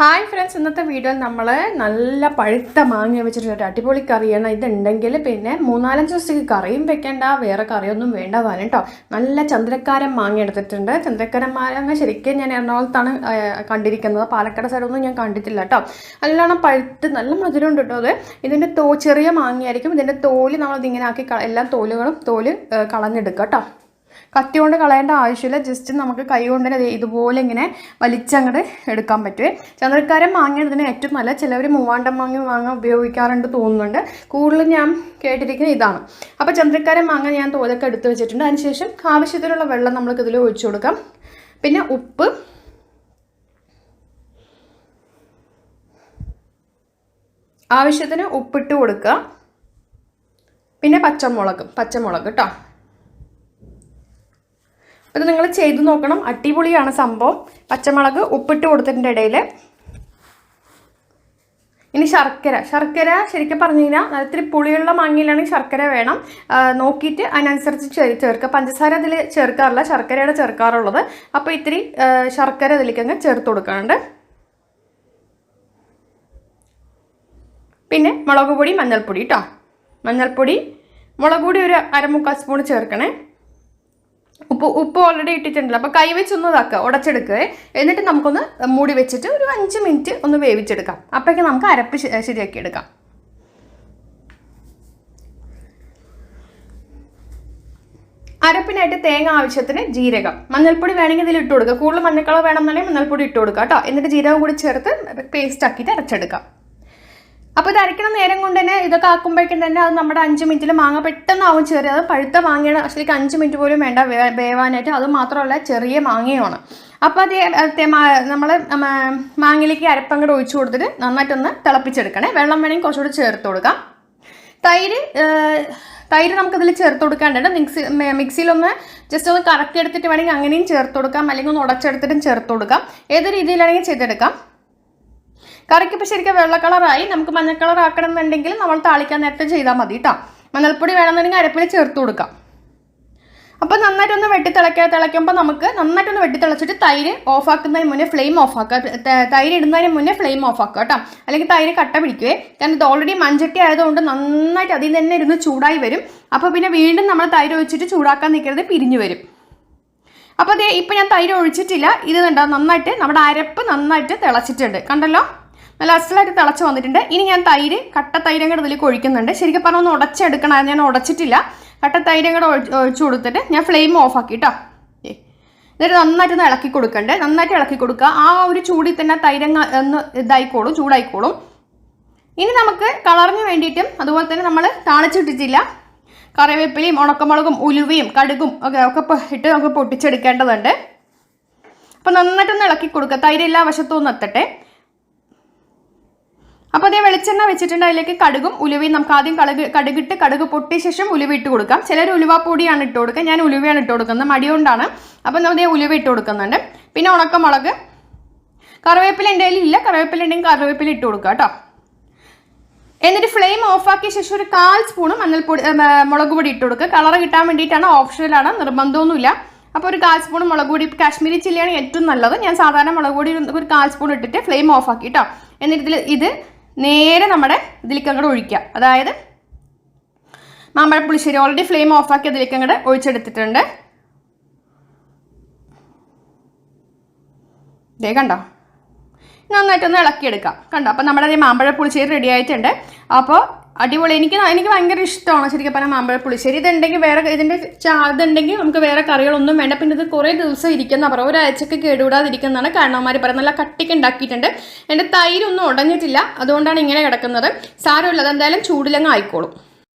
Hi friends ഇന്നത്തെ വീഡിയോയിൽ നമ്മൾ നല്ല പഴുത്ത മാങ്ങ വെച്ചിട്ടുള്ള ഒരു അടിപൊളി കറിയാണ്. ഇതുണ്ടെങ്കിൽ പിന്നെ മൂന്നാലഞ്ച് ദിവസത്തേക്ക് കറിയും വെക്കേണ്ട വേറെ കറിയൊന്നും വേണ്ട വരും കേട്ടോ നല്ല ചന്ദ്രക്കാരൻ മാങ്ങ എടുത്തിട്ടുണ്ട്. ചന്ദ്രക്കാരൻ മാങ്ങ ശരിക്കും ഞാൻ എറണാകുളത്താണ് കണ്ടിരിക്കുന്നത്. പാലക്കാട് സൈഡൊന്നും ഞാൻ കണ്ടിട്ടില്ല കേട്ടോ നല്ലോണം പഴുത്ത് നല്ല മധുരമുണ്ട് കേട്ടോ അത്. ഇതിന്റെ തോ ചെറിയ മാങ്ങയായിരിക്കും. ഇതിന്റെ തോൽ നമ്മളിതിങ്ങനെ ആക്കി എല്ലാം തോലുകളും തോൽ കളഞ്ഞെടുക്കുക കേട്ടോ കത്തി കൊണ്ട് കളയേണ്ട ആവശ്യമില്ല. ജസ്റ്റ് നമുക്ക് കൈ കൊണ്ട് ഇതുപോലെ ഇങ്ങനെ വലിച്ചങ്ങോട്ട് എടുക്കാൻ പറ്റുമേ ചന്ദ്രക്കാരൻ മാങ്ങ ഏറ്റവും നല്ല ചിലവർ മൂവാണ്ടം മാങ്ങ മാങ്ങ ഉപയോഗിക്കാറുണ്ട് തോന്നുന്നുണ്ട്. കൂടുതലും ഞാൻ കേട്ടിരിക്കുന്നത് ഇതാണ്. അപ്പോൾ ചന്ദ്രക്കാരൻ മാങ്ങ ഞാൻ തോലൊക്കെ എടുത്ത് വെച്ചിട്ടുണ്ട്. അതിനുശേഷം ആവശ്യത്തിനുള്ള വെള്ളം നമ്മൾക്ക് ഇതിൽ ഒഴിച്ചു കൊടുക്കാം. പിന്നെ ഉപ്പ്. ആവശ്യത്തിന് ഉപ്പിട്ട് കൊടുക്കുക. പിന്നെ പച്ചമുളക് പച്ചമുളക് കേട്ടോ അത് നിങ്ങൾ ചെയ്തു നോക്കണം. അടിപൊളിയാണ് സംഭവം. പച്ചമുളക് ഉപ്പിട്ട് കൊടുത്തിട്ടുണ്ട് ഇടയിൽ ഇനി ശർക്കര. ശർക്കര ശരിക്കും പറഞ്ഞു കഴിഞ്ഞാൽ ഇത്തിരി പുളിയുള്ള മാങ്ങയിലാണെങ്കിൽ ശർക്കര വേണം. നോക്കിയിട്ട് അതിനനുസരിച്ച് ചേർക്കുക. പഞ്ചസാര അതിൽ ചേർക്കാറില്ല. ശർക്കരയുടെ ചേർക്കാറുള്ളത്. അപ്പോൾ ഇത്തിരി ശർക്കര അതിലേക്ക് അങ്ങ് ചേർത്ത് കൊടുക്കാനുണ്ട്. പിന്നെ മുളക് പൊടി മഞ്ഞൾപ്പൊടി കേട്ടോ മഞ്ഞൾപ്പൊടി മുളക് പൊടി ഒരു അരമുക്കാൽ സ്പൂൺ ചേർക്കണേ. ഉപ്പ് ഉപ്പ് ഓൾറെഡി ഇട്ടിട്ടുണ്ടല്ലോ. അപ്പോൾ കൈ വെച്ചൊന്ന് ഇതാക്കുക ഉടച്ചെടുക്കുക എന്നിട്ട് നമുക്കൊന്ന് മൂടി വെച്ചിട്ട് ഒരു അഞ്ച് മിനിറ്റ് ഒന്ന് വേവിച്ചെടുക്കാം. അപ്പോഴേക്കും നമുക്ക് അരപ്പ് ശരിയാക്കി എടുക്കാം. അരപ്പിനായിട്ട് തേങ്ങ ആവശ്യത്തിന് ജീരകം. മഞ്ഞൾപ്പൊടി വേണമെങ്കിൽ ഇതിൽ ഇട്ട് കൊടുക്കുക കൂടുതൽ മഞ്ഞക്കളർ വേണമെന്നുണ്ടെങ്കിൽ മഞ്ഞൾപ്പൊടി ഇട്ട് കൊടുക്കുക കേട്ടോ. എന്നിട്ട് ജീരകം കൂടി ചേർത്ത് പേസ്റ്റ് ആക്കിയിട്ട് അരച്ചെടുക്കാം. അപ്പോൾ ഇത് അരയ്ക്കണ നേരം കൊണ്ട് തന്നെ ഇതൊക്കെ ആക്കുമ്പോഴേക്കും തന്നെ അത് നമ്മുടെ അഞ്ച് മിനിറ്റിൽ മാങ്ങ പെട്ടെന്ന് ആവും ചെറിയ അത് പഴുത്ത മാങ്ങയാണ്. ശരിക്കും അഞ്ച് മിനിറ്റ് പോലും വേണ്ട. വേവാനായിട്ട് അത് മാത്രമല്ല ചെറിയ മാങ്ങയുമാണ്. അപ്പോൾ അത് നമ്മൾ മാങ്ങയിലേക്ക് അരപ്പങ്ങട് ഒഴിച്ചു കൊടുത്തിട്ട് നന്നായിട്ടൊന്ന് തിളപ്പിച്ചെടുക്കണേ. വെള്ളം വേണമെങ്കിൽ കുറച്ചുകൂടി ചേർത്ത് കൊടുക്കാം. തൈര് തൈര് നമുക്കതിൽ ചേർത്ത് കൊടുക്കാണ്ടുണ്ട് മിക്സി മിക്സിയിലൊന്ന് ജസ്റ്റ് ഒന്ന് കറക്കി എടുത്തിട്ട് വേണമെങ്കിൽ അങ്ങനെയും ചേർത്ത് കൊടുക്കാം. അല്ലെങ്കിൽ ഒന്ന് ഉടച്ചെടുത്തിട്ടും ചേർത്ത് കൊടുക്കാം. ഏത് രീതിയിലാണെങ്കിൽ ചെയ്തെടുക്കാം. കറിക്ക് ഇപ്പോൾ ശരിക്കും വെള്ള കളറായി. നമുക്ക് മഞ്ഞ കളർ ആക്കണം എന്നുണ്ടെങ്കിൽ നമ്മൾ താളിക്കാൻ നേരത്തെ ചെയ്താൽ മതി കേട്ടോ മഞ്ഞൾപ്പൊടി വേണമെന്നുണ്ടെങ്കിൽ അരപ്പിൽ ചേർത്ത് കൊടുക്കാം. അപ്പോൾ നന്നായിട്ടൊന്ന് വെട്ടി തിളയ്ക്കുമ്പോൾ നമുക്ക് നന്നായിട്ടൊന്ന് വെട്ടി തിളച്ചിട്ട് തൈര് ഓഫാക്കുന്നതിന് മുന്നേ ഫ്ലെയിം ഓഫാക്കുക തൈര് ഇടുന്നതിന് മുന്നേ ഫ്ലെയിം ഓഫാക്കുക കേട്ടോ അല്ലെങ്കിൽ തൈര് കട്ട പിടിക്കുവേ. കാരണം ഇത് ഓൾറെഡി മഞ്ചട്ടി ആയതുകൊണ്ട് നന്നായിട്ട് അതിൽ തന്നെ ഇരുന്ന് ചൂടായി വരും. അപ്പോൾ പിന്നെ വീണ്ടും നമ്മൾ തൈര് ഒഴിച്ചിട്ട് ചൂടാക്കാൻ നിൽക്കരുത് പിരിഞ്ഞു വരും. അപ്പോൾ അതേ ഇപ്പം ഞാൻ തൈര് ഒഴിച്ചിട്ടില്ല. ഇത് കണ്ടോ നന്നായിട്ട് നമ്മുടെ അരപ്പ് നന്നായിട്ട് തിളച്ചിട്ടുണ്ട്. കണ്ടല്ലോ? നല്ല അസലായിട്ട് തിളച്ച് വന്നിട്ടുണ്ട്. ഇനി ഞാൻ തൈര് കട്ട തൈരും കൂടെ ഇതിലേക്ക് ഒഴിക്കുന്നുണ്ട്. ശരിക്കും പറഞ്ഞാൽ ഒന്ന് ഉടച്ചെടുക്കണം. ഞാൻ ഉടച്ചിട്ടില്ല. കട്ട തൈരും കൂടെ ഒഴിച്ച് കൊടുത്തിട്ട് ഞാൻ ഫ്ലെയിം ഓഫ് ആക്കി കേട്ടോ. എന്നിട്ട് നന്നായിട്ട് ഒന്ന് ഇളക്കി കൊടുക്കണ്ടേ? നന്നായിട്ട് ഇളക്കി കൊടുക്കുക. ആ ഒരു ചൂടിൽ തന്നെ തൈരങ്ങ ഒന്ന് ഇതായിക്കോളും ചൂടായിക്കോളും. ഇനി നമുക്ക് കളറിന് വേണ്ടിയിട്ടും അതുപോലെ തന്നെ നമ്മൾ താളിച്ചിട്ടിട്ടില്ല. കറിവേപ്പിലയും ഉണക്കമുളകും ഉലുവയും കടുകും ഒക്കെ ഒക്കെ ഇട്ട് നമുക്ക് പൊട്ടിച്ചെടുക്കേണ്ടതുണ്ട്. അപ്പോൾ നന്നായിട്ടൊന്ന് ഇളക്കി കൊടുക്കുക. തൈര് എല്ലാ വശത്തും ഒന്ന് എത്തട്ടെ. അതേ വെളിച്ചെണ്ണ വെച്ചിട്ടുണ്ട്. അതിലേക്ക് കടുകും ഉലുവയും നമുക്ക് ആദ്യം കടുക് കടുകിട്ട് കടുക് പൊട്ടിയ ശേഷം ഉലുവ ഇട്ട് കൊടുക്കാം. ചിലർ ഉലുവാപ്പൊടിയാണ് ഇട്ട് കൊടുക്കുക. ഞാൻ ഉലുവയാണ് ഇട്ട് കൊടുക്കുന്നത്. മടികൊണ്ടാണ് അപ്പം നമ്മൾ ഉലുവ ഇട്ട് കൊടുക്കുന്നുണ്ട്. പിന്നെ ഉണക്കമുളക്. കറിവേപ്പില എന്റെ ഇല്ല. കറിവേപ്പില ഉണ്ടെങ്കിൽ കറിവേപ്പില ഇട്ട് കൊടുക്കുക കേട്ടോ. എന്നിട്ട് ഫ്ലെയിം ഓഫാക്കിയ ശേഷം ഒരു കാൽ സ്പൂണും മഞ്ഞൾപ്പൊടി മുളക് പൊടി ഇട്ട് കൊടുക്കുക. കളർ കിട്ടാൻ വേണ്ടിയിട്ടാണ്. ഓപ്ഷണലാണ് നിർബന്ധമൊന്നുമില്ല. അപ്പോൾ ഒരു കാൽ സ്പൂൺ മുളക് പൊടി. കാശ്മീരി ചില്ലിയാണ് ഏറ്റവും നല്ലത്. ഞാൻ സാധാരണ മുളക് പൊടി ഒരു- കാൽ സ്പൂൺ ഇട്ടിട്ട് ഫ്ലെയിം ഓഫാക്കി കേട്ടോ. എന്നിട്ട് ഇത് നേരെ നമ്മുടെ ഇതിലേക്ക് അങ്ങോട്ട് ഒഴിക്കുക. അതായത് മാമ്പഴ പുളിശ്ശേരി ഓൾറെഡി ഫ്ലെയിം ഓഫാക്കി അതിലേക്ക് അങ്ങോട്ട് ഒഴിച്ചെടുത്തിട്ടുണ്ട്. ദേ കണ്ടോ? നന്നായിട്ടൊന്ന് ഇളക്കിയെടുക്കാം. കണ്ടോ? അപ്പോൾ നമ്മുടെ മാമ്പഴ പുളിശ്ശേരി റെഡി ആയിട്ടുണ്ട്. അപ്പോൾ അടിപൊളി. എനിക്ക് എനിക്ക് ഭയങ്കര ഇഷ്ടമാണ് ശരിക്കും പറഞ്ഞാൽ മാമ്പഴ പുളിശ്ശേരി ഇതുണ്ടെങ്കിൽ വേറെ ഇതിന്റെ ചാ ഇതുണ്ടെങ്കിൽ നമുക്ക് വേറെ കറികളൊന്നും വേണ്ട. പിന്നെ ഇത് കുറേ ദിവസം ഇരിക്കുന്ന പറ ഒരാഴ്ചക്ക് കേടുകൂടാതിരിക്കുന്നതാണ് കാരണവന്മാർ പറയുന്നത് നല്ല കട്ടിക്ക് ഉണ്ടാക്കിയിട്ടുണ്ട്. എന്റെ തൈരൊന്നും ഉടഞ്ഞിട്ടില്ല. അതുകൊണ്ടാണ് ഇങ്ങനെ കിടക്കുന്നത്. സാരമില്ല അതെന്തായാലും ചൂടിലങ്ങ് ആയിക്കോളും.